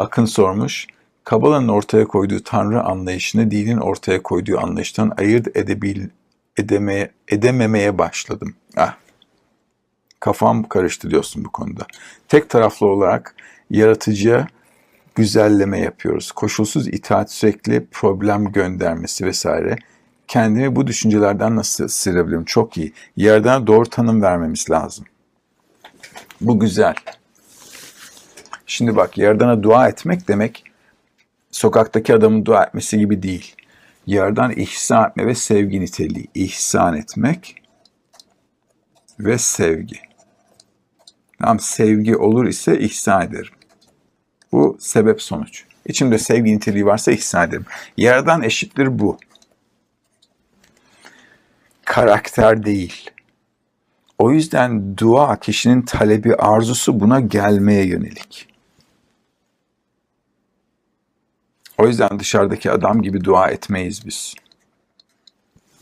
Akın sormuş. Kabala'nın ortaya koyduğu tanrı anlayışını dinin ortaya koyduğu anlayıştan ayırt edebil, edemeye, edememeye başladım. Ah, kafam karıştı diyorsun bu konuda. Tek taraflı olarak yaratıcıya güzelleme yapıyoruz. Koşulsuz itaat sürekli problem göndermesi vesaire. Kendimi bu düşüncelerden nasıl sıyırabilirim? Çok iyi. Yerden doğru tanım vermemiz lazım. Bu güzel. Şimdi bak Yaradan'a dua etmek demek sokaktaki adamın dua etmesi gibi değil. Yerden ihsan etme ve sevgi niteliği. İhsan etmek ve sevgi. Tamam sevgi olur ise ihsan ederim. Bu sebep sonuç. İçimde sevgi niteliği varsa ihsan ederim. Yerden eşittir bu. Karakter değil. O yüzden dua kişinin talebi, arzusu buna gelmeye yönelik. O yüzden dışarıdaki adam gibi dua etmeyiz biz.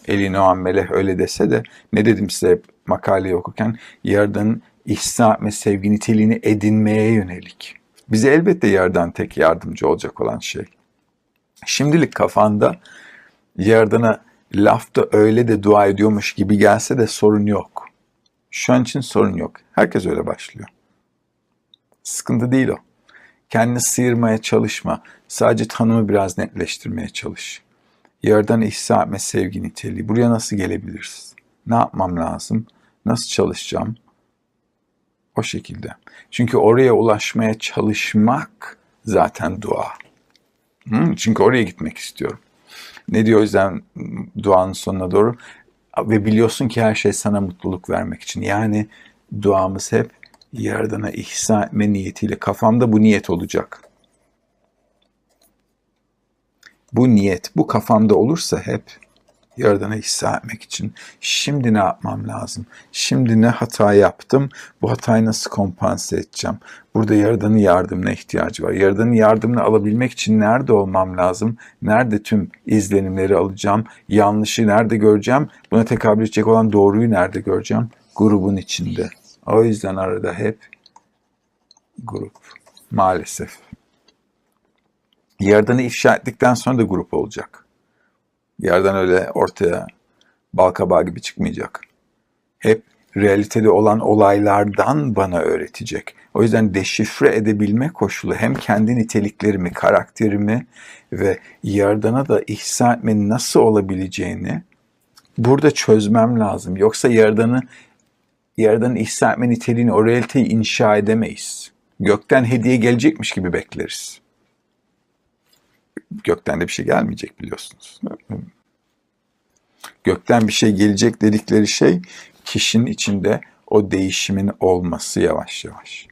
Eli Noam Meleh öyle dese de ne dedim size makaleyi okurken Yaradan'ın ihsan ve sevgi niteliğini edinmeye yönelik. Bize elbette Yaradan tek yardımcı olacak olan şey. Şimdilik kafanda Yaradan'a lafta öyle de dua ediyormuş gibi gelse de sorun yok. Şu an için sorun yok. Herkes öyle başlıyor. Sıkıntı değil o. Kendini sıyırmaya çalışma. Sadece tanımı biraz netleştirmeye çalış. Yerden ihsa etme sevgi niteliği. Buraya nasıl gelebiliriz? Ne yapmam lazım? Nasıl çalışacağım? O şekilde. Çünkü oraya ulaşmaya çalışmak zaten dua. Hı? Çünkü oraya gitmek istiyorum. Ne diyor o yüzden duanın sonuna doğru? Ve biliyorsun ki her şey sana mutluluk vermek için. Yani duamız hep Yaradan'a ihsan etme niyetiyle. Kafamda bu niyet olacak. Bu niyet, bu kafamda olursa hep Yaradan'a ihsan etmek için. Şimdi ne yapmam lazım? Şimdi ne hata yaptım? Bu hatayı nasıl kompanse edeceğim? Burada Yaradan'ın yardımına ihtiyacı var. Yaradan'ın yardımını alabilmek için nerede olmam lazım? Nerede tüm izlenimleri alacağım? Yanlışı nerede göreceğim? Buna tekabül edecek olan doğruyu nerede göreceğim? Grubun içinde. O yüzden arada hep grup. Maalesef. Yaradan'ı ifşa ettikten sonra da grup olacak. Yerden öyle ortaya balkabağı gibi çıkmayacak. Hep realitede olan olaylardan bana öğretecek. O yüzden deşifre edebilme koşulu hem kendi niteliklerimi, karakterimi ve Yaradan'a da ihsan etmenin nasıl olabileceğini burada çözmem lazım. Yoksa Yaradan'ı Yaradan'ın ihsan etme niteliğini, o realiteyi inşa edemeyiz. Gökten hediye gelecekmiş gibi bekleriz gökten de bir şey gelmeyecek biliyorsunuz. Gökten bir şey gelecek dedikleri şey kişinin içinde o değişimin olması yavaş yavaş.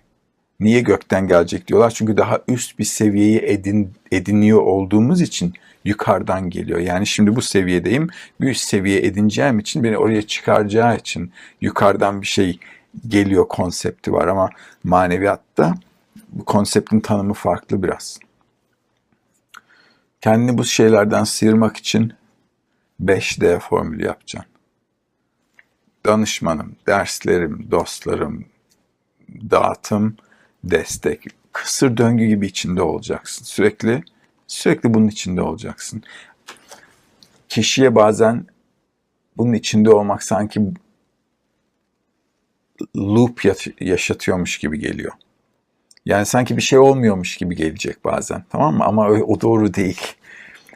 Niye gökten gelecek diyorlar? Çünkü daha üst bir seviyeyi edin, ediniyor olduğumuz için yukarıdan geliyor. Yani şimdi bu seviyedeyim. Bir üst seviye edineceğim için beni oraya çıkaracağı için yukarıdan bir şey geliyor konsepti var ama maneviyatta bu konseptin tanımı farklı biraz. Kendini bu şeylerden sıyırmak için 5D formülü yapacaksın. Danışmanım, derslerim, dostlarım, dağıtım, destek. Kısır döngü gibi içinde olacaksın. Sürekli sürekli bunun içinde olacaksın. Kişiye bazen bunun içinde olmak sanki loop yaşatıyormuş gibi geliyor. Yani sanki bir şey olmuyormuş gibi gelecek bazen. Tamam mı? Ama o doğru değil.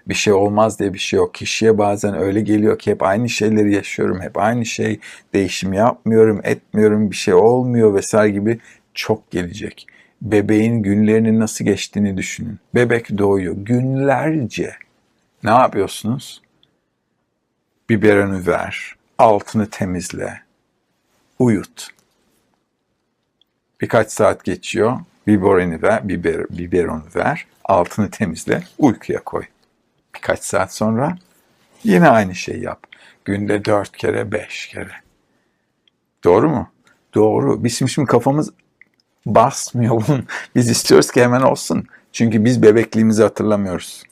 Bir şey olmaz diye bir şey yok. Kişiye bazen öyle geliyor ki hep aynı şeyleri yaşıyorum. Hep aynı şey. Değişim yapmıyorum, etmiyorum. Bir şey olmuyor vesaire gibi çok gelecek. Bebeğin günlerinin nasıl geçtiğini düşünün. Bebek doğuyor. Günlerce. Ne yapıyorsunuz? Biberonu ver. Altını temizle. Uyut. Birkaç saat geçiyor biberonu ver, biber, biberonu ver, altını temizle, uykuya koy. Birkaç saat sonra yine aynı şeyi yap. Günde dört kere, beş kere. Doğru mu? Doğru. Bizim şimdi kafamız basmıyor bunun. Biz istiyoruz ki hemen olsun. Çünkü biz bebekliğimizi hatırlamıyoruz.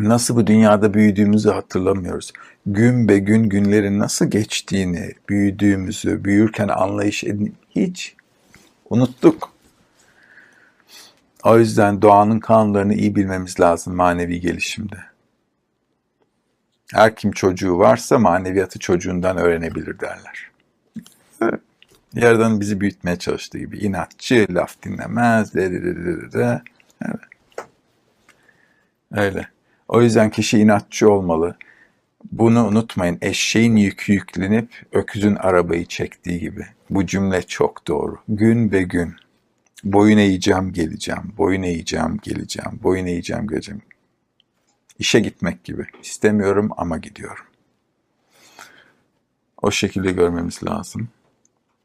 Nasıl bu dünyada büyüdüğümüzü hatırlamıyoruz. Gün be gün günlerin nasıl geçtiğini, büyüdüğümüzü, büyürken anlayış edin hiç unuttuk. O yüzden doğanın kanunlarını iyi bilmemiz lazım manevi gelişimde. Her kim çocuğu varsa maneviyatı çocuğundan öğrenebilir derler. Evet. Yaradan bizi büyütmeye çalıştığı gibi inatçı, laf dinlemez, de, de, de, de. Evet. Öyle. O yüzden kişi inatçı olmalı. Bunu unutmayın. Eşeğin yükü yüklenip öküzün arabayı çektiği gibi. Bu cümle çok doğru. Gün ve gün. Boyun eğeceğim, geleceğim. Boyun eğeceğim, geleceğim. Boyun eğeceğim, geleceğim. İşe gitmek gibi. İstemiyorum ama gidiyorum. O şekilde görmemiz lazım.